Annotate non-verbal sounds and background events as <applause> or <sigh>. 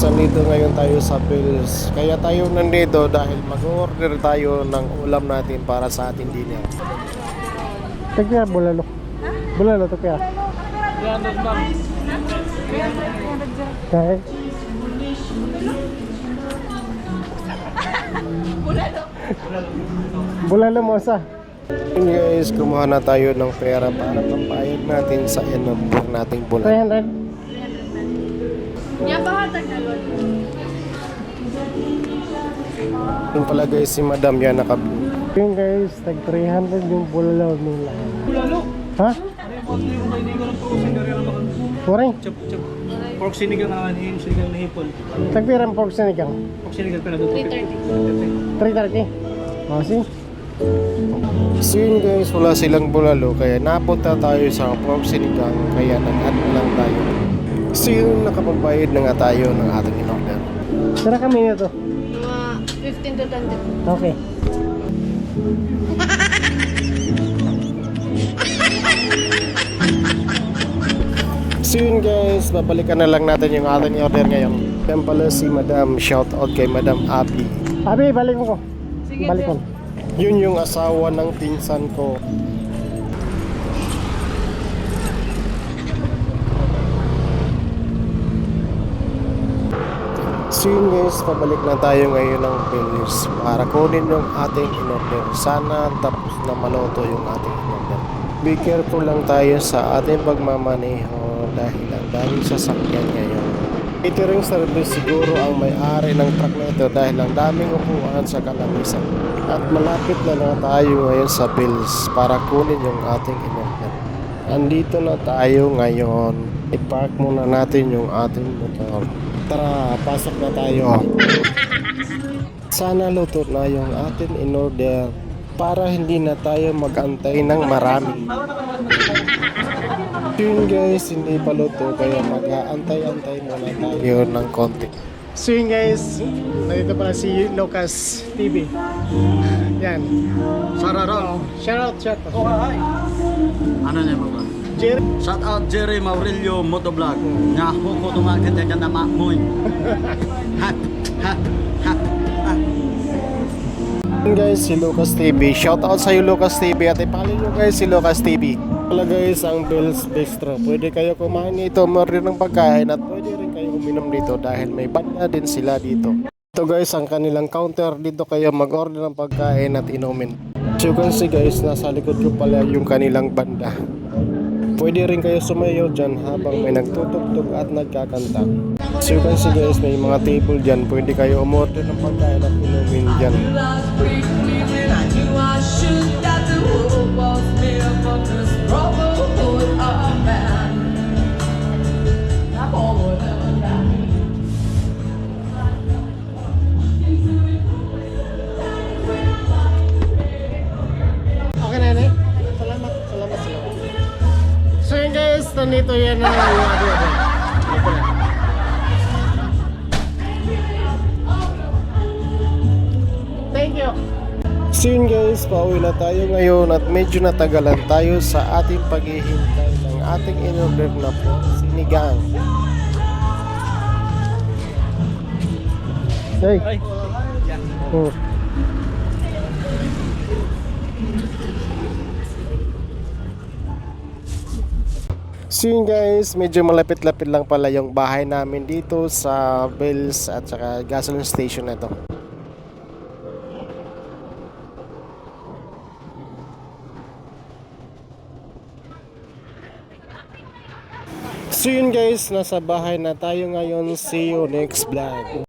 guys, nandito ngayon tayo sa Bills. Kaya tayo nandito dahil mag-order tayo ng ulam natin para sa ating dinner. Tagya, bulalo. Bulalo, tagya. Kaya. <laughs> Bulalo mo sa. Yun guys, kumuha na tayo ng pera para pambayad natin sa in-order nating bulalo. 300? Nya bahatag na lord. Yung pala guys, si madam yan nakabili. Yun guys, tag 300 yung bulalo nila. Bulalo. Ha? Ano yung. Waring? Chop chop. Pork sinigang naman yung sinigang na hipon. Tagpirang pork sinigang. Pork sinigang pala doon. 330. 330. Oh, see? So yun guys, wala silang bulalo kaya napunta tayo sa pork sinigang kaya nag-add na lang tayo. So yun, nakapagbayad na nga tayo ng ating in-order. Tara kami na to. Mga 15 to 20. Okay. So yun guys, babalikan na lang natin yung ating order ngayon. Yan pala si Madam, shout out kay Madam Abby. Abby, balik ko. Sige, Balik ko. Yun yung asawa ng pinsan ko. Guys, pabalik na tayo ngayon ng Philips para kunin yung ating in-order. Sana tapos na maloto yung ating in-order. Be careful lang tayo sa ating pagmamaneho dahil ang daming sasakyan ngayon. Catering service siguro ang may-ari ng truck na ito dahil ang daming upuan sa kalamisan. At malapit na na tayo ngayon sa Bills para kunin yung ating in-order. Andito na tayo ngayon. I-park muna natin yung ating motor. Tara, pasok na tayo. Sana luto na yung ating in-order para hindi na tayo mag-antay ng marami. Yun guys, hindi pa luto kaya mag-aantay-antay muna tayo ng konti. So yun guys, nandito pala si Lucas TV. Yan. Sararo. Shout out, shout out. Oh, hi. Ano niya mga? Jerry. Shout out Jerry Maurilio Motovlog. Nga huko tumagat ka na mamoy. Hat hat hat. Yun guys, si Lucas TV. Shout out sa iyo Lucas TV at ipalo nyo guys si Lucas TV. Wala guys ang Bill's Bistro. Pwede kayo kumain dito, order ng pagkain at pwede rin kayo uminom dito dahil may banda din sila dito. Ito guys ang kanilang counter. Dito kayo mag-order ng pagkain at inumin. So you can see guys, nasa likod ko pala yung kanilang banda. Pwede rin kayo sumayaw dyan habang may nagtutugtog at nagkakanta. So you can see guys, may mga table dyan. Pwede kayo umorder ng pagkain at inumin dyan. Yun guys, nandito yan na yung ano ano. Dito na. Thank you. So yun guys, pauwi na tayo ngayon at medyo natagalan tayo sa ating paghihintay ng ating in-order na po, sinigang. Hey. Ay. Oh. So yun guys, medyo malapit-lapit lang pala yung bahay namin dito sa Bells at saka gasoline station na to. So yun guys, nasa bahay na tayo ngayon. See you next vlog.